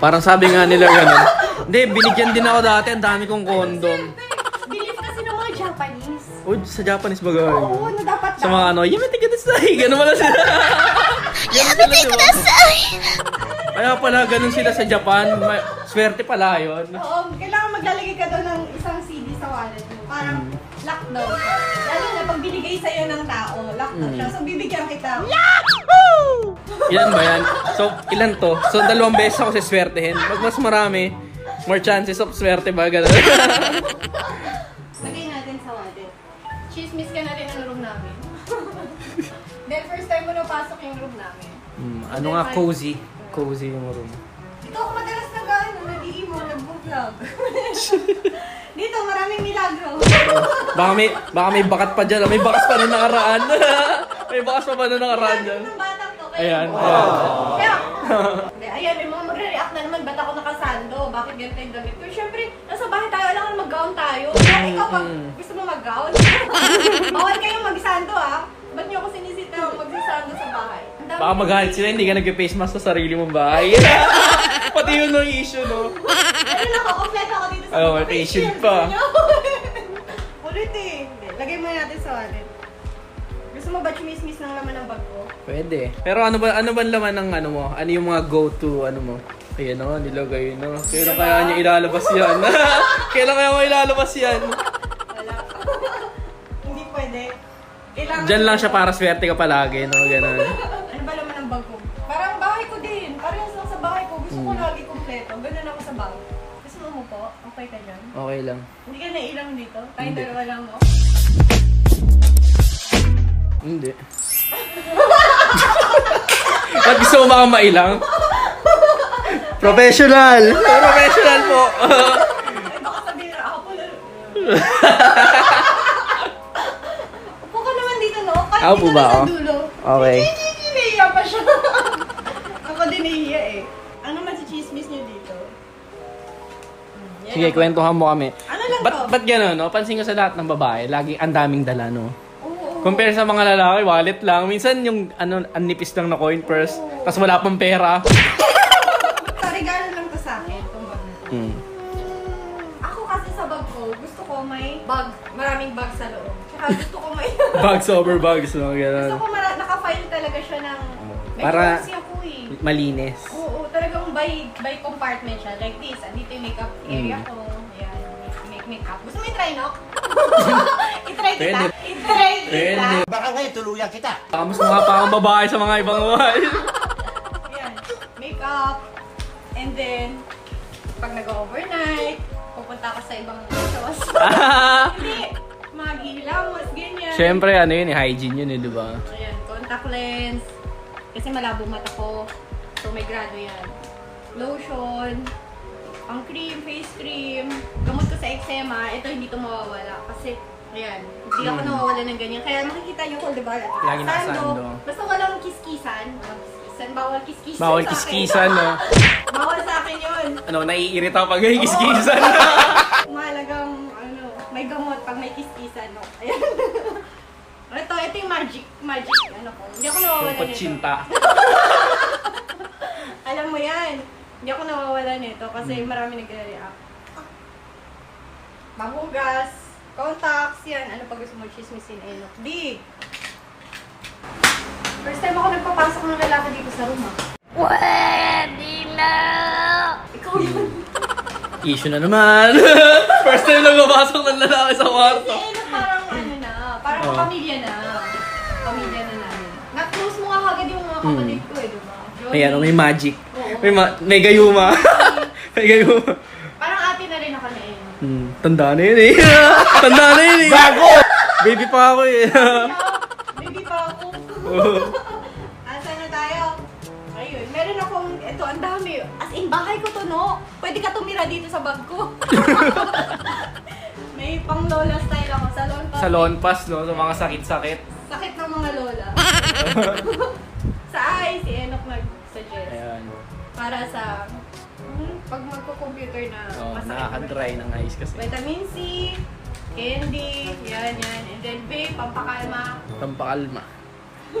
parang sabi nga nila gano'n. Hindi, binigyan din ako dati. Ang dami kong condom. Believe kasi ng mga Japanese. Uy, sa Japanese ba gano'n? Oo, na dapat Sa mga ano, yamete kudasai. Gano'n pala sila. yamete kudasai. Kaya pala ganun sila sa Japan. May, swerte pala yun. Oo, kailangan maglalagay ka doon ng isang CD sa wallet mo. Parang lockdown. Lalo na pag binigay sa'yo ng tao, lockdown siya. So, bibigyan kita. Ilan ba yan? So, ilan to? So, dalawang beses ako sa swertehin. Pag mas marami, more chances of swerte ba? Ganun. Lagay natin sa wallet. Chismis ka na rin ang room namin. Then, first time mo napasok yung room namin. Hmm, ano nga, cozy. Cozy yung room. Dito ako madalas nag ano, nag-iimo, nag-vlog. Dito, maraming milagro. Baka may, baka may bakat pa dyan. May bakas pa na nakaraan. may bakas pa ba na nakaraan dyan? To. kaya- Ayan. ayan. Ayan, may mga magre-react na naman, ba't ako nakasando? Bakit ganito yung damit ko? Siyempre, nasa bahay tayo, alam mag-gown tayo. Kaya ikaw, pag gusto mo mag-gown, bawal kayong mag-sando ah. Ba't niyo ako sinisita mag-sando sa bahay? Baka magalit sila, hindi ka nag-face mask sa sarili mong bahay. Pati yun ang issue, no? Ayun ako, kompleto ako dito sa Oh, mga shield pa. Ulit eh. Lagay mo natin sa wallet. Gusto mo ba chumismis ng laman ng bag? Pwede. Pero ano ba ano ba laman ng ano mo? Ano yung mga go-to ano mo? Ayan o, nilagay no. Kailan kaya niya ilalabas yan? Kailan kaya mo ilalabas yan? Wala. Hindi pwede. Kailangan Diyan lang siya para swerte ka palagi, no? Ganun. Ano ba laman ng bag ko? Parang bahay ko din. Parehas lang sa bahay ko. Gusto Hmm. ko lagi kompleto. Ganun ako sa bag. Gusto mo mo po? Okay ka dyan? Okay lang. Hindi ka nailang dito? Tayong Hindi. dalawa lang mo? Hindi. Ba't gusto mo baka mailang? Professional! Professional po! Baka sabihin na ako pala. Upo ka naman dito, no? Kahit Ah, dito ba na sa ako? dulo. Okay. Hindi, nahiya pa siya. ako din nahiya eh. Ano man si chismis niyo dito? Hmm, yan Sige, ako. kwentuhan mo kami. Ano lang Ba't, to? ba't gano'n, no? Pansin ko sa lahat ng babae, lagi ang daming dala, no? Compare sa mga lalaki, wallet lang. Minsan yung ano, ang nipis lang na coin purse, tapos wala pang pera. Sa regalo lang to sa akin, itong bag na to. Mm. Ako kasi sa bag ko, gusto ko may bag, maraming bag sa loob. Tsaka gusto ko may... Bags over bags, no? gusto Ganun. ko mara- naka-file talaga siya ng... May Para- kasi ako eh. Malinis. Oo, talagang by, by compartment siya. Like this, andito yung makeup area Mm. ko. Ayan, makeup. Gusto mo i-try, no? i-try kita? Pwede. I-try kita? Pwede. Baka ngayon tuluyan kita. Baka mas mga pa akong babae sa mga ibang babae. Ayan, makeup. And then, pag nag-overnight, pupunta ka sa ibang shows. Hindi, mga gilamos, ganyan. Siyempre, ano yun hygiene yun eh, di ba? Ayan, contact lens. Kasi malabo mata ko. So, may grado yan. Lotion. Pang cream, face cream. Gamot ko sa eczema. Ito hindi to mawawala. Kasi, ayan, hindi ako nawawala ng ganyan. Kaya makikita nyo ko, di ba? Hmm. Lagi nakasando. Basta walang kiskisan. Walang kiskisan. Bawal kiskisan Bawal sa akin. kiskisan, no? Bawal sa akin yun. Ano, naiirita pag may kiskisan. Mahalagang, ano, may gamot pag may kiskisan, no? Ayan. ito, ito yung magic, magic, ano ko. Hindi ako nawawala Yung nito. pachinta. Alam mo yan. Hindi ako nawawala nito kasi Hmm. marami nagre-react. Manghugas, contacts, yan. Ano pa gusto mo chismisin, Enok? Di! First time ako nagpapasok ng lalaki dito sa room, ah. Pwede na! Ikaw yun. Issue na naman. First time lang mapasok ng lalaki sa Si kwarto. Enok parang ano na, parang Oo. pamilya na. Pamilya na namin. Na-close mo nga agad yung mga kapatid ko eh, di ba? Johnny. Ayan, oh, may magic. May, ma- may gayuma. may gayuma. Parang ate na rin ako na Enok. Hmm, tanda na yun eh. tanda na yun eh. Bago! Baby pa ako eh. Baby pa ako. Asa na tayo? Ayun, meron akong, ito, ang dami. As in, bahay ko to, no? Pwede ka tumira dito sa bag ko. May pang lola style ako. Salon pa. Salon pass, no? Sa mga sakit-sakit. Sakit ng mga lola. Para sa, hmm, pag magko-computer na Oh, masakit. nakaka-dry ng eyes kasi. Vitamin C, candy, yan, yan. And then vape, pampakalma. Pampakalma.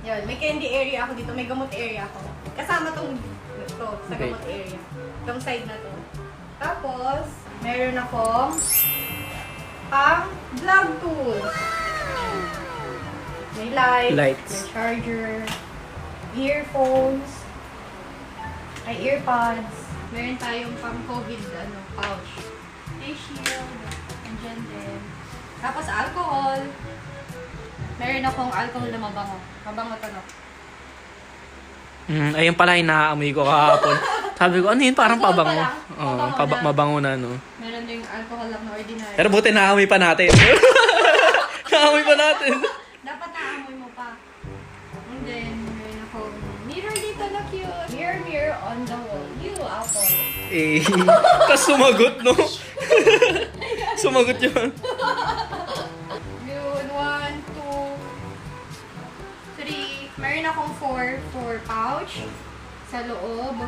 Yan, may candy area ako dito, may gamot area ako. Kasama tong Ito, sa Okay. gamot area. Itong side na to. Tapos, meron akong pang vlog tools. May light, Lights. may charger, earphones, may earpods. Meron tayong pang COVID ano, pouch. Face shield, andyan din. Tapos alcohol. Meron akong alcohol na mabango. Mabango to no. Mm, ayun pala yung naaamoy ko kahapon. Sabi ko, ano yun? Parang Alcohol pabango. pa lang. Oo, Mabango paba- na. mabango na, no? Meron ding alcohol lang na ordinary. Pero buti naamoy pa natin. naamoy pa natin. Eh, tapos sumagot, no? sumagot yun. Yun, one, two, three. Meron akong four, four pouch sa loob.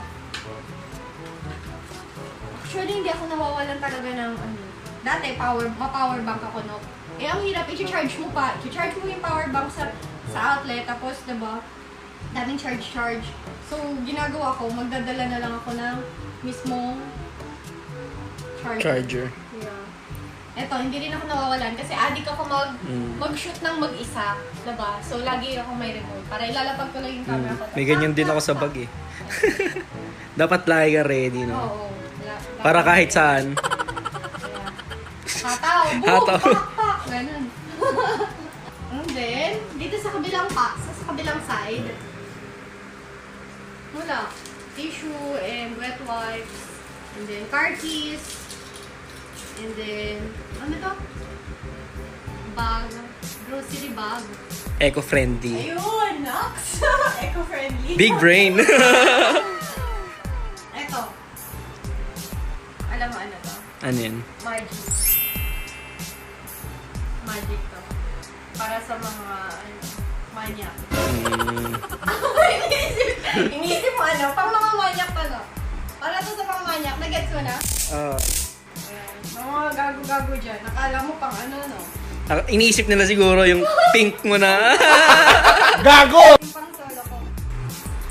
Actually, hindi ako nawawalan talaga ng ano. Dati, power, ma-power bank ako, no? Eh, ang hirap, i-charge mo pa. I-charge mo yung power bank sa, sa outlet, tapos, diba, daming charge-charge. So, ginagawa ko, magdadala na lang ako ng mismong charger. Charger. Yeah. Eto, hindi rin ako nawawalan kasi addict ako mag, Mm. mag-shoot ng mag-isa, diba? So, lagi ako may remote para ilalapag ko lang yung camera Mm. ko. May ganyan din ako sa bag eh. Dapat lagi ka ready, no? Oo. La- Para kahit saan. Yeah. Hataw, boom, Hataw. pak, pak, ganun. And then, dito sa kabilang pa, sa, sa kabilang side, wala. Tissue and wet wipes. And then car keys. And then, ano to? Bag. Grocery bag. Eco-friendly. Ayun, Nox! Eco-friendly. Big brain. Eto. Alam mo ano to? ano yun? Magic. Magic to. Para sa mga, ano, manyak. Mm, manyak, nagets mo na? ah, Ayan. Mga gago-gago dyan. Nakala mo pang ano no? ah, iniisip nila siguro yung pink mo na. Yung pang solo ko.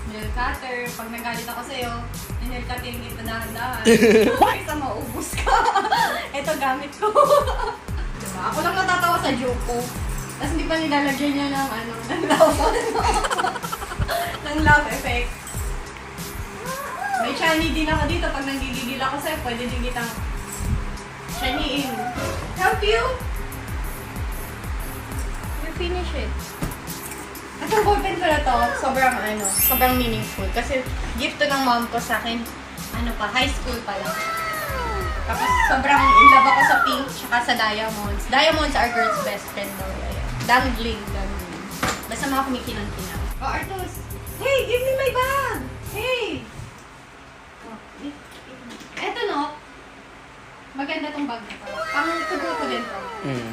Nail cutter. Pag nagalit ako sa'yo, nail cutter hindi pa dahan-dahan. Kaysa maubos ka. Ito gamit ko. diba? Ako lang natatawa sa joke ko. Tapos hindi pa nilalagyan niya ng ano, ng love, ng love effect. May chani din ako dito. Pag nanggigigil ako sa'yo, pwede din kitang chaniin. Help you? You finish it. At ang ballpen ko na to, sobrang ano, sobrang meaningful. Kasi gift to ng mom ko sa akin, ano pa, high school pa lang. Tapos sobrang in love ako sa pink tsaka sa diamonds. Diamonds are girl's best friend daw. Dangling, dangling. Basta mga kumikinang-kinang. Oh, Artus! Hey, give me my bag! Hey! Oh, eh, eh. Eto no, maganda tong bag na to. Ang tubo ko din to. mm.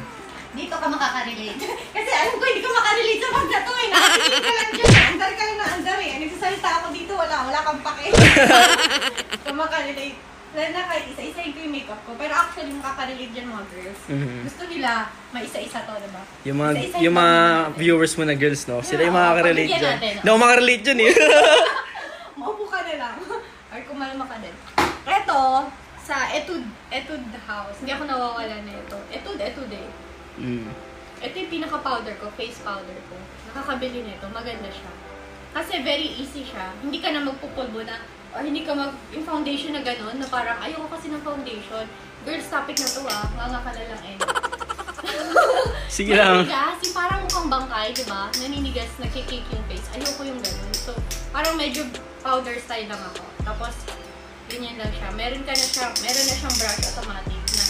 Dito ka makaka-relate. Kasi alam ko, hindi ko makarelate sa pag na to eh. Nakatingin ka lang dyan. Andar ka lang na andar eh. Nagsasalita ako dito, wala. Wala kang pake. Kung makarelate. Lalo na kahit isa-isa ko yung makeup ko. Pero actually, makaka-relate dyan mga girls. Mhm. Gusto nila, may isa-isa to, diba? Yung mga, Isa-isa yung mga viewers mo na girls, no? Sila yung Yeah, makaka-relate pagbigyan dyan. natin. Hindi ako makarelate dyan eh. Maupo ka na lang. Or kumalma ka din. Eto, sa Etude, Etude House. Hindi ako nawawala na ito. Etude, Etude eh. mm. Ito yung pinaka-powder ko, face powder ko. Nakakabili nito, maganda siya. Kasi very easy siya. Hindi ka na magpupulbo na, or hindi ka mag, yung foundation na gano'n, na parang, ayoko kasi ng foundation. Girls topic na to ah, nga nga ka na lang eh. Sige lang. Naninigas, yung parang mukhang bangkay, di ba? Naninigas, nagkikik yung face. Ayoko yung gano'n. So, parang medyo powder style lang ako. Tapos, ganyan lang siya. Meron ka na siya, meron na siyang brush automatic na,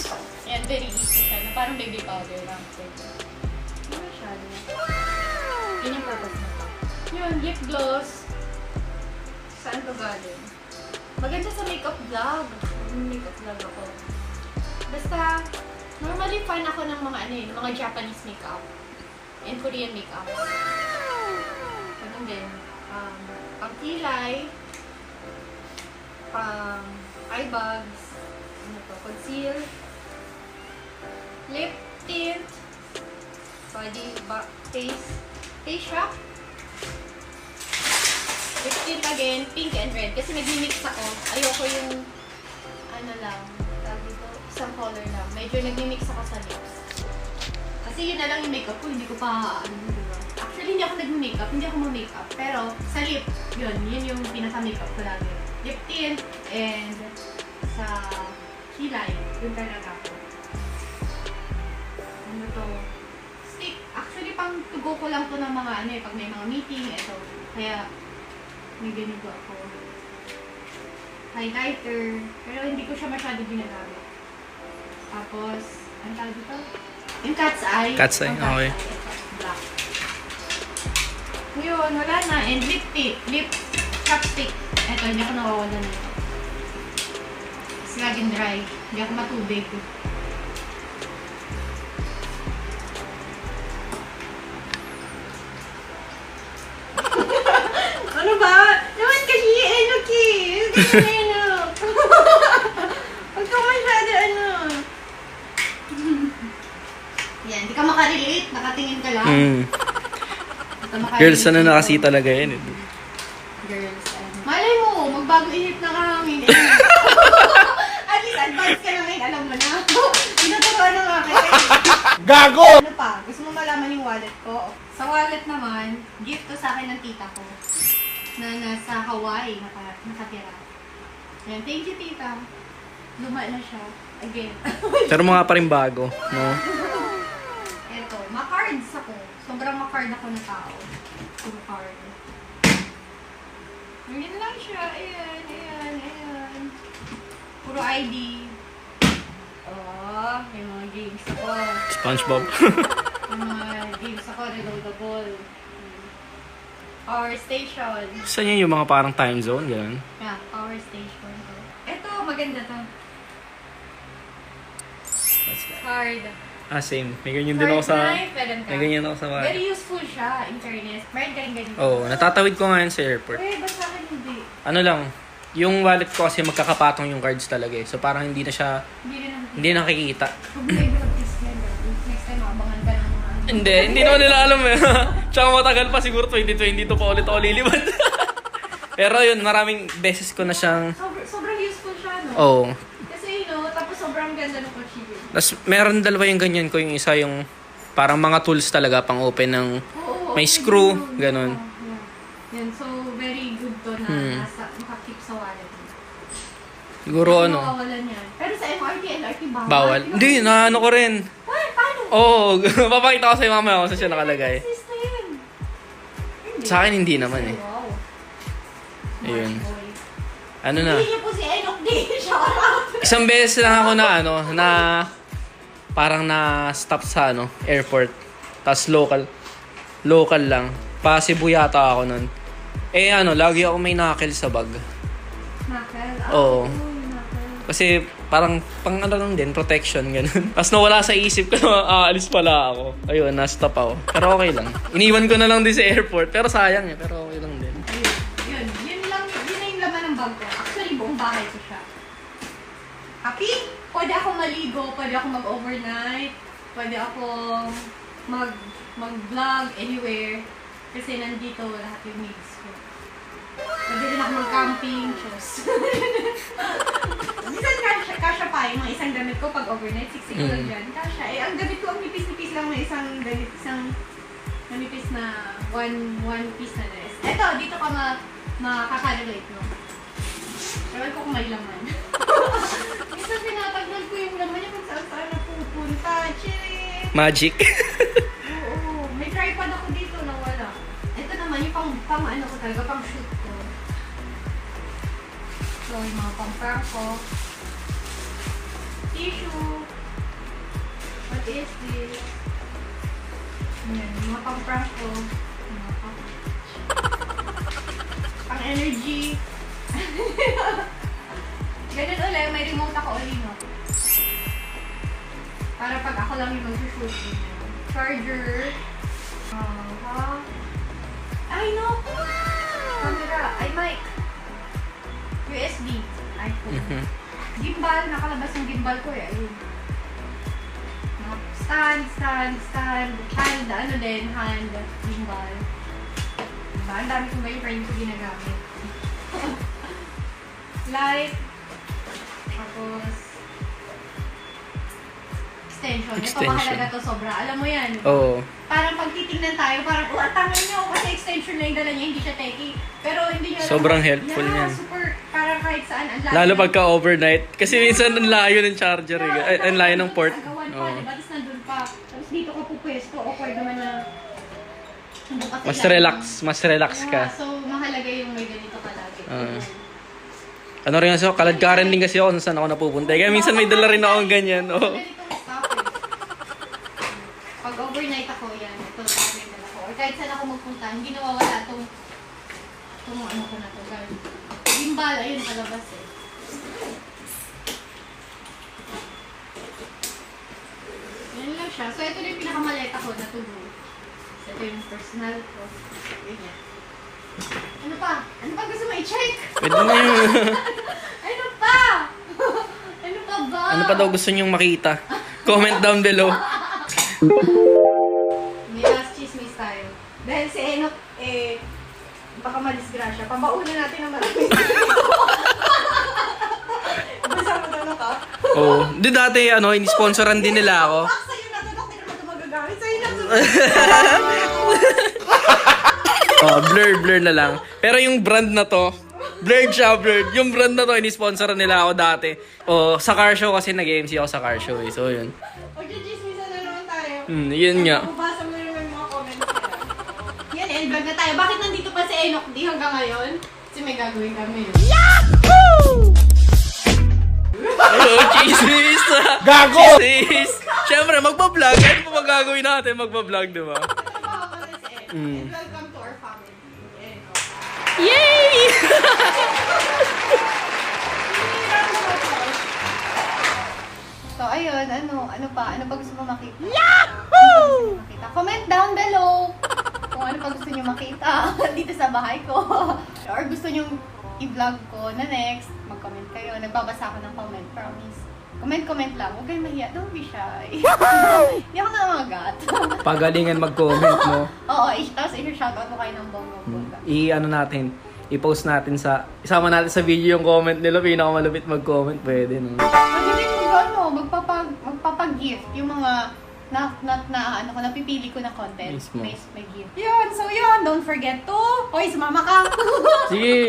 ayan, very easy siya, na parang baby powder lang. So, ano masyado. Yun yung purpose na. Yun, lip gloss. Saan to galing? Maganda sa makeup vlog. Makeup vlog ako. Basta, normally fan ako ng mga ano yun, mga Japanese makeup. And Korean makeup. Ganun din. Um, pang kilay, pang eye bags, ano to, conceal, lip tint, body, ba, face, face wrap, Lip tint again, pink and red. Kasi nag-mix ako. Ayoko yung, ano lang, tawag dito, isang color lang. Medyo nag-mix ako sa lips. Kasi yun na lang yung makeup ko, hindi ko pa, ano? Actually, hindi ako nag-makeup, hindi ako ma-makeup. Pero sa lip, yun, yun yung pinaka-makeup ko lagi. Lip tint and sa kilay, yun talaga ako. Ano to? Stick. Actually, pang tugo ko lang to ng mga ano eh, pag may mga meeting, eto. Kaya, may ganito ako. Highlighter. Pero hindi ko siya masyado ginagamit. Tapos, ang tawag dito? Yung cat's eye. Cat's eye, cat's okay. eye. Ito, black. Ngayon, wala na. And lip tint. Lip chapstick. Ito, hindi ako nakawala nito. Kasi laging dry. Hindi ako matubig. ano ba? Naman kasi, ano, kiss? Ganyan na, ano. Huwag ka masyado, ano. Yan, di ka makarelate. Nakatingin ka lang. Mm. Girls, ano na dito. kasi talaga yan. eh. Inip na kahangin. Eh. At least advance ka na ngayon, alam mo na. Tinuturuan na nga kita. Gago! Ano pa? Gusto mo malaman yung wallet ko? Sa wallet naman, gift to sa akin ng tita ko. Na nasa Hawaii naka, nakatira. Ayan, thank you tita. Luma na siya. Again. Pero mga pa rin bago, no? Eto, ma-cards ako. Sobrang ma-card ako na tao. Puro card. Ganyan lang siya. Ayan, ayan, ayan. Puro ID. Oh, may mga games ako. Spongebob. May mga games ako, reloadable. Power station. Saan yun yung mga parang time zone, gano'n? Yeah, power station. Ito, maganda to. Card. Ah, same. May ganyan din ako sa... May ganyan ako sa Very bahay. useful siya, in fairness. Meron rin ganito. Oo, oh, natatawid ko ngayon sa airport. Eh, ba't? Ano lang, yung wallet ko kasi magkakapatong yung cards talaga eh. So parang hindi na siya, Hindi hindi nakikita. Mga ano. Hindi, hindi naman nila alam eh. Tsaka matagal pa siguro 2022 pa ulit ako lilipad. Pero yun, maraming beses ko na siyang, Sobrang, sobrang useful siya, no? oh. Kasi, you know, tapos sobrang ganda ng kutsilyo. Tapos meron dalawa yung ganyan ko, yung isa yung parang mga tools talaga pang open ng Oo, May screw, ganun. Oo, yeah. Yan, so very good to na Hmm. Makakip sa wallet mo. siguro ano, mawawalan yan. Pero sa MRT, LRT, bawal. bawal. Hindi, na ano ko rin. Ay, paano? Oo, oh, papakita ko sa'yo mamaya kung saan siya nakalagay. Hindi. Sa akin hindi naman eh. Wow. Ayun. Ano na, Hindi niya po si Enoch D. Shout out. isang beses lang ako na ano, na parang na stop sa ano, airport. Tapos local, local lang. Pa Cebu yata ako nun. Eh ano, lagi ako may knuckle sa bag. Knuckle. Oo. Ah. Kasi parang pang ano lang din, protection, ganun. Tapos nawala sa isip ko na aalis pala ako. Ayun, na-stop ako. Pero okay lang. Iniwan ko na lang din sa airport. Pero sayang eh, pero okay lang din. Ayun. Yun. Yun lang. Yun na yung laman ng bag ko. Actually, buong bahay ko siya. Happy? Pwede ako maligo. Pwede ako mag-overnight. Pwede ako mag mag-vlog anywhere. Kasi nandito lahat yung needs. Pwede rin ako mag-camping. Chos. Minsan kasha, kasha pa yung mga isang damit ko pag overnight. Siksi ko lang Mm. dyan. Kasha. Eh, ang damit ko, ang nipis-nipis lang na isang damit. Isang manipis na one one piece na dress. Eto, dito ka ma makakalulate, no? Ewan ko kung may laman. Minsan tinatagnan ko yung laman niya kung saan saan napupunta. Chill! Magic. Oo, may tripod ako dito na wala. Ito naman yung pang, pang ano ko talaga, pang shoot. So, yung mga pang prank ko. Tissue. What is this? Yan, yung mga pang prank ko. Yung Mga pang... energy. Ganun ulit, may remote ako ulit, no? Para pag ako lang yung mag-shoot. Charger. Uh, ha? Ay, no! Camera. Ay, mic. USB. iPhone. Mhm. Gimbal. Nakalabas yung gimbal ko eh. Ayun. Stand, stand, stand. Hand. Ano din, hand. Gimbal. Diba? Ang dami kong ganyan friend ko ginagamit. Light. Tapos, extension. Ito Extension. mahalaga to sobra. Alam mo yan. Oo. Parang pag titignan tayo, parang, oh, tama nyo, kasi extension lang yung dala niya, hindi siya techie. Pero hindi nyo alam. Sobrang helpful yeah, yan. super, parang kahit saan. Ang layo Lalo ng- pagka overnight. Kasi minsan ang layo ng charger. Eh. Ay, ang layo ng port. Agawan pa, Oo. diba? Tapos nandun pa. Tapos dito ka pupwesto. Awkward naman na. Nandun ka sa Mas ilalim. relax. Mas relax Yeah, ka. so, mahalaga yung may ganito palagi. Ah. Ano rin kasi ako, kaladkaran din kasi ako kung saan ako napupunta. Kaya minsan may dala rin akong ganyan. Oh. Ganitong stuff eh. Pag overnight ako, yan. Ito lang yung dala ko. Or kahit saan ako magpunta, hindi nawawala itong itong ano ko na to. guys. Yung bala, yun palabas eh. Yan lang siya. So, ito na yung pinakamaleta ko na to go. So, ito yung personal ko. Ganyan. Ano pa? Ano pa gusto mo i-check? Pwede na yun. Ano pa? ano pa ba? ano pa daw gusto nyong makita? Comment down below. Dahil si Enoch, eh, baka madisgrasya. Pambauna natin ng marami. Basta mo na ka. Oo. Oh. Di dati, ano, in-sponsoran din nila ako. Bak sa'yo na to, hindi naman ito magagamit. Sa'yo na to. Oh, blur, blur na lang. Pero yung brand na to, blurred siya, blurred. Yung brand na to, in-sponsoran nila ako dati. Oh, sa car show kasi nag-MC ako sa car show eh. So, yun. O, chismisan na naman tayo. Hmm, yun nga. End vlog na tayo. Bakit nandito pa si Enoch D hanggang ngayon? Kasi may gagawin kami. Hello, chismis! Gago! Chismis! Siyempre, magpa-vlog. Ano pa magagawin natin? Magpa-vlog, di ba? Mm. Welcome to our family. Yay! So, ayun, ano, ano pa? Ano pa gusto mo makita? Yahoo! Makita? Comment down below kung ano pa gusto nyo makita dito sa bahay ko. Or gusto nyo i-vlog ko na next, mag-comment kayo. Nagbabasa ako ng comment, promise. Comment-comment lang. Huwag kayong mahiya. Don't be shy. Hindi ako nangangagat. Pagalingan mag-comment mo. Oo, tapos i-shoutout mo kayo ng bongga-bongga. I-ano natin, i-post natin sa, isama natin sa video yung comment nila, pinakamalupit mag-comment, pwede, no? Pwede mo ano, magpapag, magpapag-gift. Yung mga na, na, na, ano ko, napipili ko na content. Mismo. May, may gift. Yun, so yun, don't forget to, oy, sumama ka. Sige!